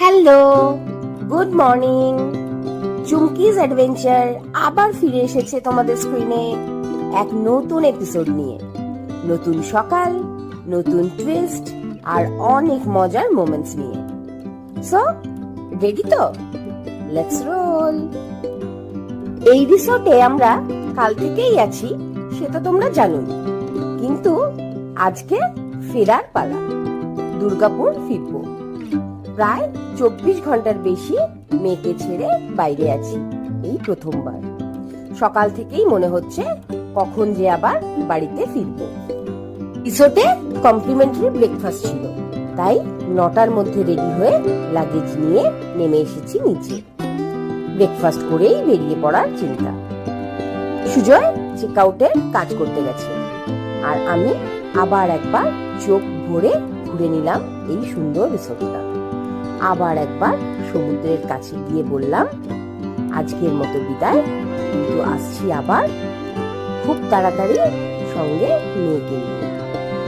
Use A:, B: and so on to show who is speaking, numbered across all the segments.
A: Hello good morning Chumki's adventure আবার ফিরে এসেছে তোমাদের স্ক্রিনে এক নতুন এপিসোড নিয়ে। নতুন সকাল, নতুন টুইস্ট আর অনেক মজার মোমেন্টস নিয়ে। সো রেডি তো? লেটস রোল এই রিসোর্টে আমরা কাল থেকেই আছি, সেটা তোমরা জানোই। কিন্তু আজকে ফেরার পালা। দুর্গাপুর ফিরবো। প্রায় চব্বিশ ঘণ্টার বেশি মেয়েকে ছেড়ে বাইরে আছি, এই প্রথমবার। সকাল থেকেই মনে হচ্ছে কখন যে আবার বাড়িতে ফিরবো। রিসোর্টে কমপ্লিমেন্টারি ব্রেকফাস্ট ছিল, তাই নটার মধ্যে রেডি হয়ে লাগেজ নিয়ে নেমে এসেছি নিচে। ব্রেকফাস্ট করেই বেরিয়ে পড়ার চিন্তা। সুজয় চেক আউটের কাজ করতে গেছে, আর আমি আবার একবার চোখ ভরে ঘুরে নিলাম এই সুন্দর রিসোর্টটা। আবার একবার সমুদ্রের কাছে গিয়ে বললাম, আজকের মতো বিদায়, কিন্তু আসছি আবার খুব তাড়াতাড়ি সঙ্গে মেয়েকে নিয়ে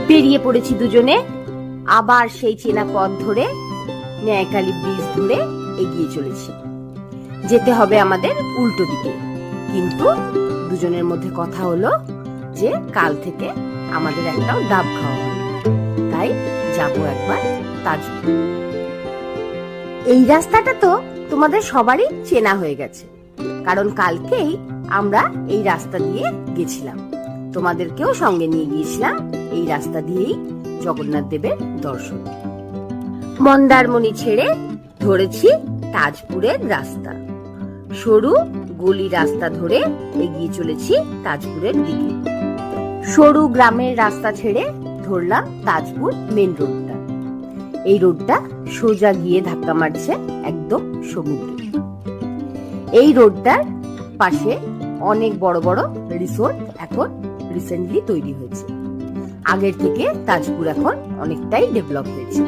A: বেরিয়ে পড়েছি দুজনে, আবার সেই চেনা পথ ধরে ন্যায়কালী ব্রিজ ধরে এগিয়ে চলেছি। যেতে হবে আমাদের উল্টো দিকে, কিন্তু দুজনের মধ্যে কথা হলো যে কাল থেকে আমাদের একটাও ডাব খাওয়া হবে। তাই যাব একবার তাজপুর। এই রাস্তাটা তো তোমাদের সবারই চেনা হয়ে গেছে। কারণ কালকেই আমরা এই রাস্তা দিয়ে গেছিলাম। তোমাদেরকেও সঙ্গে নিয়ে গিয়েছিলাম এই রাস্তা দিয়েই জগন্নাথ দেবের দর্শন। মন্দারমণি ছেড়ে ধরেছি তাজপুরের রাস্তা। সরু, গলি রাস্তা ধরে এগিয়ে চলেছি তাজপুরের দিকে। সরু গ্রামের রাস্তা ছেড়ে ধরলাম তাজপুর মেন রোডটা এই রোডটা সোজা গিয়ে ধাক্কা মারছে একদম সমুদ্রে। এই রোডটার পাশে অনেক বড় বড় রিসোর্ট এখন রিসেন্টলি তৈরি হয়েছে। আগের থেকে তাজপুর এখন অনেকটাই ডেভেলপ হয়েছে।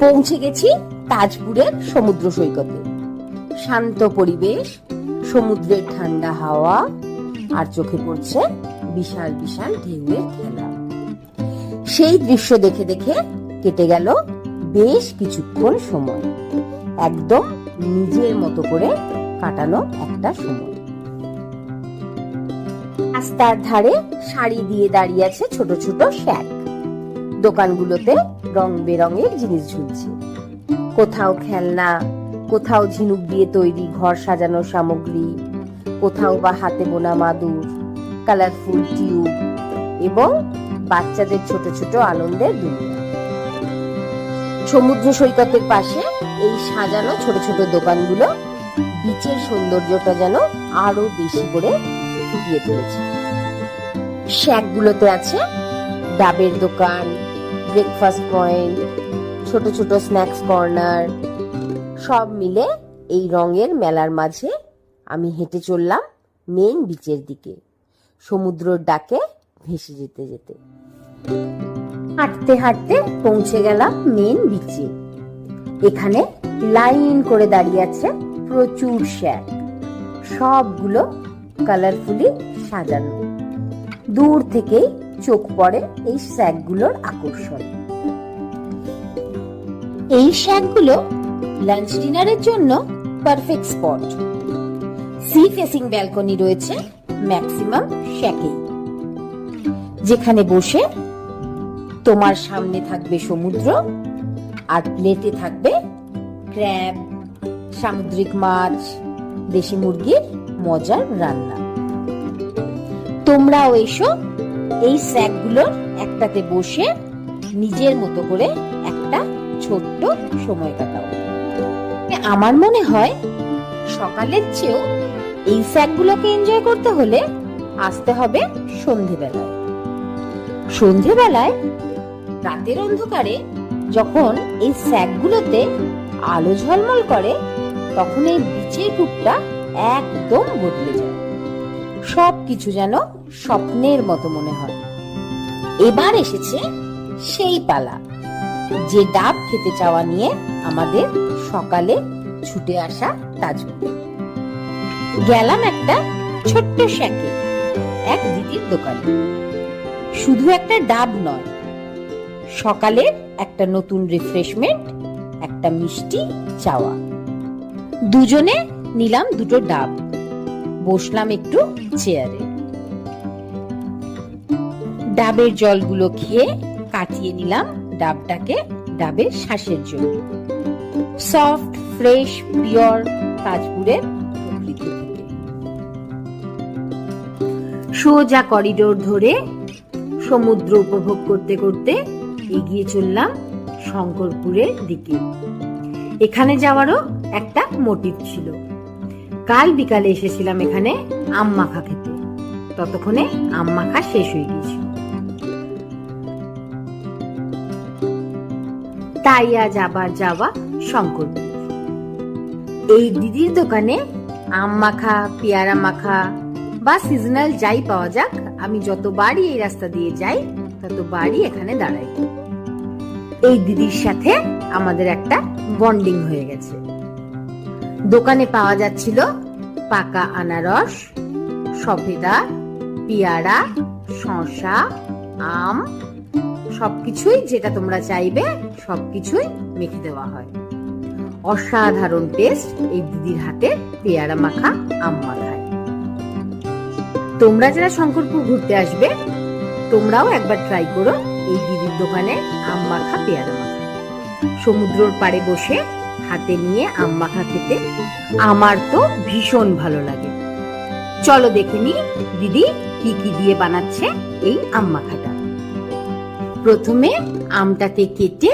A: পৌঁছে গেছি তাজপুরের সমুদ্র সৈকতে। শান্ত পরিবেশ, সমুদ্রের ঠান্ডা হাওয়া, আর চোখে পড়ছে বিশাল বিশাল ঢেউয়ের খেলা। সেই দৃশ্য দেখে দেখে কেটে গেল বেশ কিছুক্ষণ সময়। একদম নিজের মতো করে কাটানো একটা সময়। রাস্তার ধারে শাড়ি দিয়ে দাঁড়িয়ে আছে ছোট ছোট শ্যাক দোকানগুলোতে রং বেরঙের জিনিস ঝুলছে। কোথাও খেলনা, কোথাও ঝিনুক দিয়ে তৈরি ঘর সাজানোর সামগ্রী, কোথাও বা হাতে বোনা মাদুর কালারফুল টিউব এবং বাচ্চাদের ছোট ছোট আনন্দের দুনিয়া সমুদ্র সৈকতের পাশে এই সাজানো ছোট ছোট দোকানগুলো বিচের সৌন্দর্যটা যেন আরও বেশি করে ফুটিয়ে তুলেছে। শ্যাকগুলোতে আছে ডাবের দোকান ব্রেকফাস্ট পয়েন্ট ছোট ছোট স্ন্যাক্স কর্নার সব মিলে এই রঙের মেলার মাঝে আমি হেঁটে চললাম মেন বিচের দিকে, সমুদ্রর ডাকে ভেসে যেতে যেতে। হাঁটতে হাঁটতে পৌঁছে গেলাম মেন বিচে এখানে লাইন করে দাঁড়িয়ে আছে প্রচুর শ্যাক সবগুলো কালারফুলি সাজানো। দূর থেকেই চোখ পড়ে এই শ্যাকগুলোর আকর্ষণ। এই শ্যাকগুলো লাঞ্চ ডিনারের জন্য perfect spot sea facing balcony রয়েছে ম্যাক্সিমাম শ্যাকেই যেখানে বসে তোমার সামনে থাকবে সমুদ্র, আর প্লেটে থাকবে ক্র্যাব সামুদ্রিক মাছ, দেশি মুরগির মজার রান্না। তোমরাও এসো এই স্যাকগুলোর একটাতে বসে নিজের মতো করে একটা ছোট্ট সময় কাটাও। আমার মনে হয় সকালের চেয়েও এই স্যাকগুলোকে এনজয় করতে হলে আসতে হবে সন্ধেবেলায়। সন্ধেবেলায় রাতের অন্ধকারে যখন এই স্যাকগুলোতে আলো ঝলমল করে, তখন এই বিচের রূপটা একদম বদলে যায়। সব কিছু যেন স্বপ্নের মতো মনে হয়। এবার এসেছে সেই পালা, যে ডাব খেতে চাওয়া নিয়ে আমাদের সকালে ছুটে আসা তাজপুরে গেলাম একটা ছোট্ট শ্যাকে, এক দিদির দোকানে। শুধু একটা ডাব নয় সকালের একটা নতুন রিফ্রেশমেন্ট একটা মিষ্টি চাওয়া। দুজনে নিলাম দুটো ডাব। বসলাম একটু চেয়ারে ডাবের জলগুলো খেয়ে কাটিয়ে নিলাম ডাবটাকে ডাবের শ্বাসের জন্য। সফট ফ্রেশ পিওর তাজপুরের সোজা করিডোর ধরে সমুদ্র উপভোগ করতে করতে এগিয়ে চললাম শঙ্করপুরের দিকে। এখানে যাওয়ারও একটা মোটিভ ছিল। কাল বিকালে এসেছিলাম এখানে আম মাখা খেতে। ততক্ষণে আম মাখা শেষ হয়ে গিয়েছিল। তাই আজ আবার যাওয়া শঙ্করপুর। এই দিদির দোকানে আম মাখা পেয়ারা মাখা বা সিজনাল যাই পাওয়া যাক, আমি যতবারই এই রাস্তা দিয়ে যাই ততবারই এখানে দাঁড়াই। এই দিদির সাথে আমাদের একটা বন্ডিং হয়ে গেছে। দোকানে পাওয়া যাচ্ছিল পাকা আনারস, সফেদা, পেয়ারা, শসা, আম, সবকিছুই যেটা তোমরা চাইবে সবকিছুই মেখে দেওয়া হয়। অসাধারণ টেস্ট এই দিদির হাতে পেয়ারা মাখা আম মাখায়। তোমরা যারা শঙ্করপুর ঘুরতে আসবে তোমরাও একবার ট্রাই করো এই দিদির দোকানে আম মাখা পেয়ারা মাখা। সমুদ্রর পাড়ে বসে হাতে নিয়ে আম মাখা খেতে আমার তো ভীষণ ভালো লাগে। চলো দেখে নি দিদি কি কি দিয়ে বানাচ্ছে এই আম মাখাটা। প্রথমে আমটাকে কেটে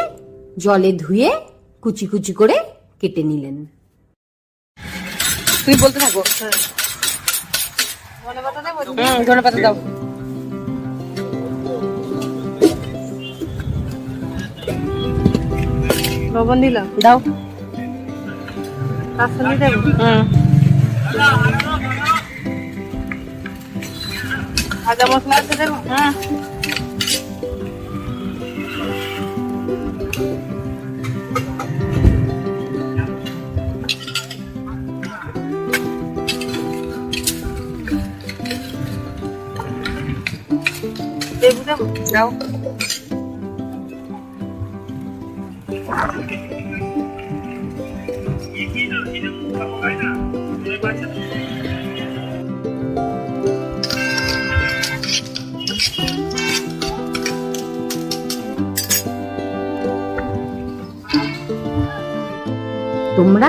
A: জলে ধুয়ে কুচি কুচি করে কেটে নিলেন।
B: তুই বলতে থাকো। হুম ধনে পাতা দাও। লবণ দিলাম।
A: দাও।
B: কাঁচা দেবো
A: হুম।
B: ভাজা মশলা আছে দেবো?
A: হুম।
B: লেবু দেবো?
A: দাও। তোমরা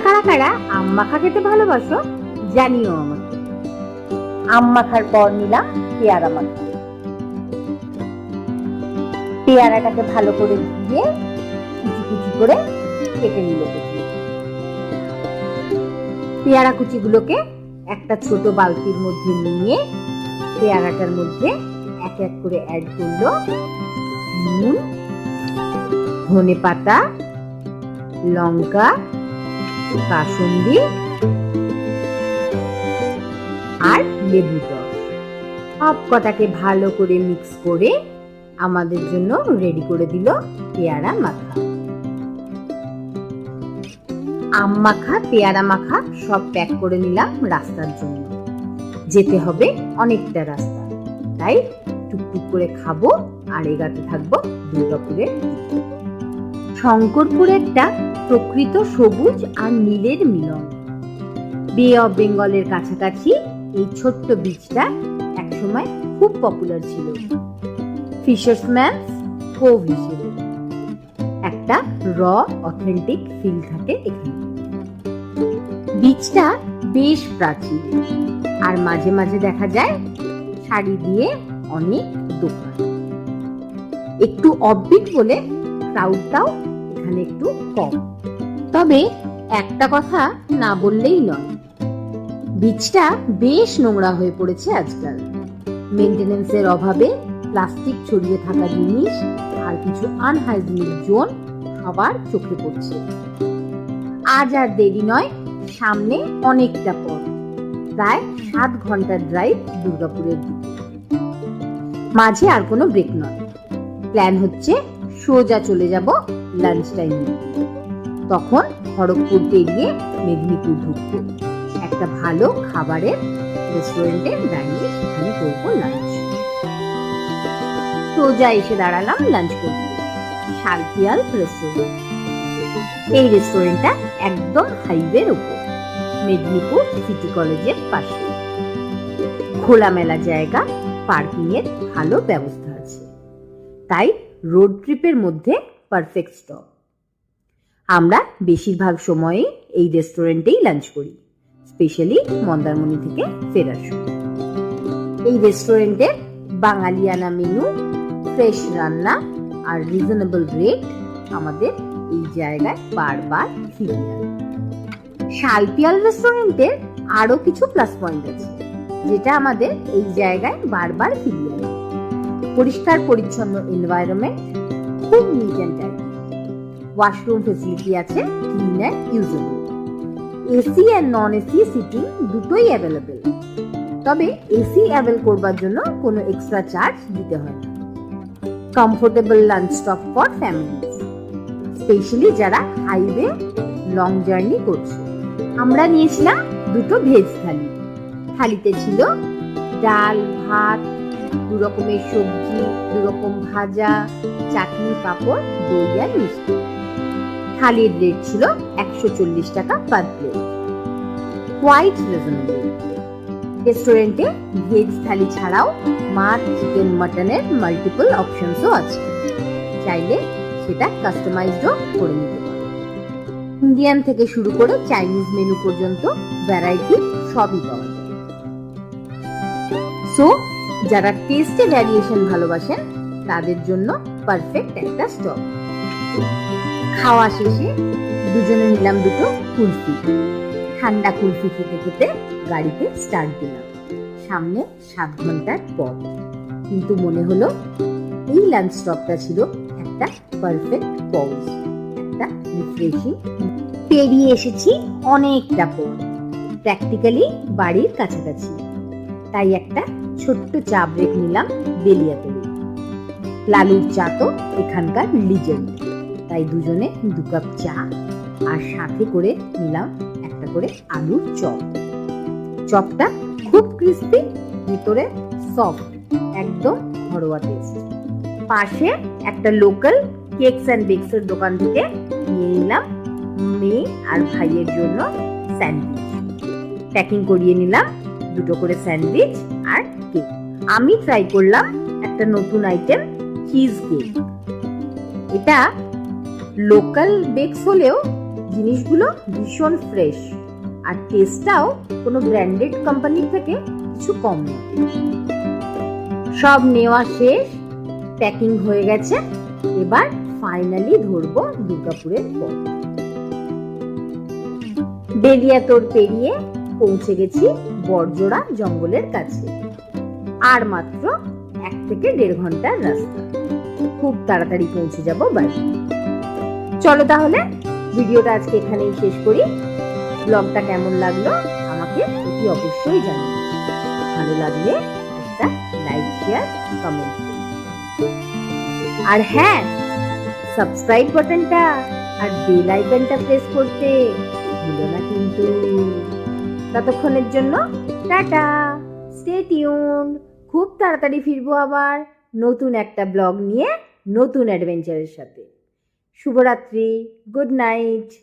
A: কারা কারা আম মাখা খেতে ভালোবাসো, জানিও আমাকে। আম মাখার পর নিলাম পেয়ারা মাখা। পেয়ারাটাকে ভালো করে দিয়ে কুচি করে কেটে নিল। পেয়ারা কুচিগুলোকে একটা ছোট বালতির মধ্যে নিয়ে পেয়ারাটার মধ্যে এক এক করে অ্যাড করল নুন, ধনে পাতা, লঙ্কা, কাসুন্দি আর লেবু সব কটাকে ভালো করে মিক্স করে আমাদের জন্য রেডি করে দিল পেয়ারা মাখা আম মাখা, পেয়ারা মাখা সব প্যাক করে নিলাম রাস্তার জন্য। যেতে হবে অনেকটা রাস্তা। তাই টুকটুক করে খাব আর এগাতে থাকব দুর্গাপুরের শঙ্করপুর একটা প্রকৃত সবুজ আর নীলের মিলন। বে অফ বেঙ্গলের কাছাকাছি এই ছোট্ট বীজটা একসময় খুব পপুলার ছিল। ফিশার্সম্যান কোভ হিসেবে। একটা র অথেন্টিক ফিল থাকে এখানে। বীজটা বেশ প্রাচীন। আর মাঝে মাঝে দেখা যায় শাড়ি দিয়ে অনেক দোকান। একটু অববিট বলে ক্রাউডটাও এখানে একটু কম। তবে একটা কথা না বললেই নয়, বীজটা বেশ নোংরা হয়ে পড়েছে আজকাল। মেনটেনেন্সের অভাবে প্লাস্টিক ছড়িয়ে থাকা জিনিস আর কিছু আনহাইজিনিক জোন সবার চোখে পড়ছে। আজ আর দেরি নয় সামনে অনেকটা পথ। প্রায় সাত ঘণ্টার ড্রাইভ দুর্গাপুরের দিকে। মাঝে আর কোনো ব্রেক নয়। প্ল্যান হচ্ছে সোজা চলে যাব লাঞ্চ টাইমে তখন খড়গপুর পেরিয়ে মেদিনীপুর ঢুকবো। একটা ভালো খাবারের রেস্টুরেন্টে দাঁড়িয়ে সেখানে করব লাঞ্চ সোজা এসে দাঁড়ালাম লাঞ্চ করতে। শালপিয়াল রেস্টুরেন্ট এই রেস্টুরেন্টটা একদম হাইওয়ের উপর মেদিনীপুর সিটি কলেজের পাশে। খোলামেলা জায়গা পার্কিং এর ভালো ব্যবস্থা আছে। তাই রোড ট্রিপের মধ্যে পারফেক্ট স্টপ। আমরা বেশিরভাগ সময়ই এই রেস্টুরেন্টেই লাঞ্চ করি, স্পেশালি মন্দারমণি থেকে ফেরার সময়। এই রেস্টুরেন্টে বাঙালিয়ানা মেনু, ফ্রেশ রান্না আর রিজনেবল রেট আমাদের এই জায়গায় বারবার ফিরিয়ে আনে। শালপিয়াল রেস্টুরেন্টের আরও কিছু প্লাস পয়েন্ট আছে, যেটা আমাদের এই জায়গায় বারবার ফিরিয়ে আনে। পরিষ্কার, পরিচ্ছন্ন এনভায়রনমেন্ট খুব neat and tidy washroom facility আছে clean and usable AC and non AC seating দুটোই অ্যাভেলেবেল তবে এসি অ্যাভেল করবার জন্য কোনো এক্সট্রা চার্জ দিতে হয় না। Comfortable lunch stop for family specially যারা হাইওয়ে লং জার্নি করছে। আমরা নিয়েছিলাম দুটো ভেজ থালি। থালিতে ছিল ডাল, ভাত, দু রকমের সবজি, দু রকম ভাজা, চাটনি, পাঁপড়, দই আর মিষ্টি। থালির রেট ছিল একশো চল্লিশ টাকা পার প্লেট কোয়াইট রিজনেবল রেস্টুরেন্টে ভেজ থালি ছাড়াও মাছ চিকেন মাটনের মাল্টিপল অপশনসও আছে। চাইলে সেটা কাস্টমাইজডও করে নিতে ইন্ডিয়ান থেকে শুরু করে চাইনিজ মেনু পর্যন্ত ভ্যারাইটি সবই পাওয়া যায়। সো যারা টেস্টে ভ্যারিয়েশন ভালোবাসেন, তাদের জন্য পারফেক্ট একটা স্টপ খাওয়া শেষে দুজনে নিলাম দুটো কুলফি। ঠান্ডা কুলফি খেতে খেতে গাড়িতে স্টার্ট দিলাম। সামনে সাত ঘণ্টার পথ। কিন্তু মনে হলো এই লাঞ্চ স্টপটা ছিল একটা পারফেক্ট পজ একটা রিফ্রেশিং পেরিয়ে এসেছি অনেকটা পথ প্র্যাকটিক্যালি বাড়ির কাছাকাছি। তাই একটা ছোট্ট চা ব্রেক নিলাম বেলিয়াতলি লালুর চা তো এখানকার লিজেন্ড তাই দুজনে দু কাপ চা আর সাথে করে নিলাম একটা করে আলুর চপ। চপটা খুব ক্রিস্পি ভিতরে সফট একদম ঘরোয়া টেস্ট পাশে একটা লোকাল কেকস অ্যান্ড বেকসের দোকান থেকে নিয়ে নিলাম মেয়ে আর ভাইয়ের জন্য স্যান্ডউইচ। প্যাকিং করিয়ে নিলাম দুটো করে স্যান্ডউইচ আর কেক। আমি ট্রাই করলাম একটা নতুন আইটেম চিজ কেক এটা লোকাল বেকস হলেও জিনিসগুলো ভীষণ ফ্রেশ আর টেস্টটাও কোনো ব্র্যান্ডেড কোম্পানির থেকে কিছু কম সব নেওয়া শেষ প্যাকিং হয়ে গেছে। এবার ফাইনালি ধরবো দুর্গাপুরের পথ। বেলিয়াতোর পেরিয়ে পৌঁছে গেছি বড়জোড়া জঙ্গলের কাছে। আর মাত্র এক থেকে দেড় ঘণ্টার রাস্তা। খুব তাড়াতাড়ি পৌঁছে যাব বাড়ি। চলো তাহলে ভিডিওটা আজকে এখানেই শেষ করি। ব্লগটা কেমন লাগল আমাকে অতি অবশ্যই জানাবে ভালো লাগলে একটা লাইক, শেয়ার কমেন্ট আর হ্যাঁ সাবস্ক্রাইব বাটনটা আর বেল আইকনটা প্রেস করতে ভুলো না কিন্তু। ততক্ষণের জন্য টাটা। স্টে টিউন খুব তাড়াতাড়ি ফিরবো আবার নতুন একটা ব্লগ নিয়ে, নতুন অ্যাডভেঞ্চারের সাথে। শুভরাত্রি। Good night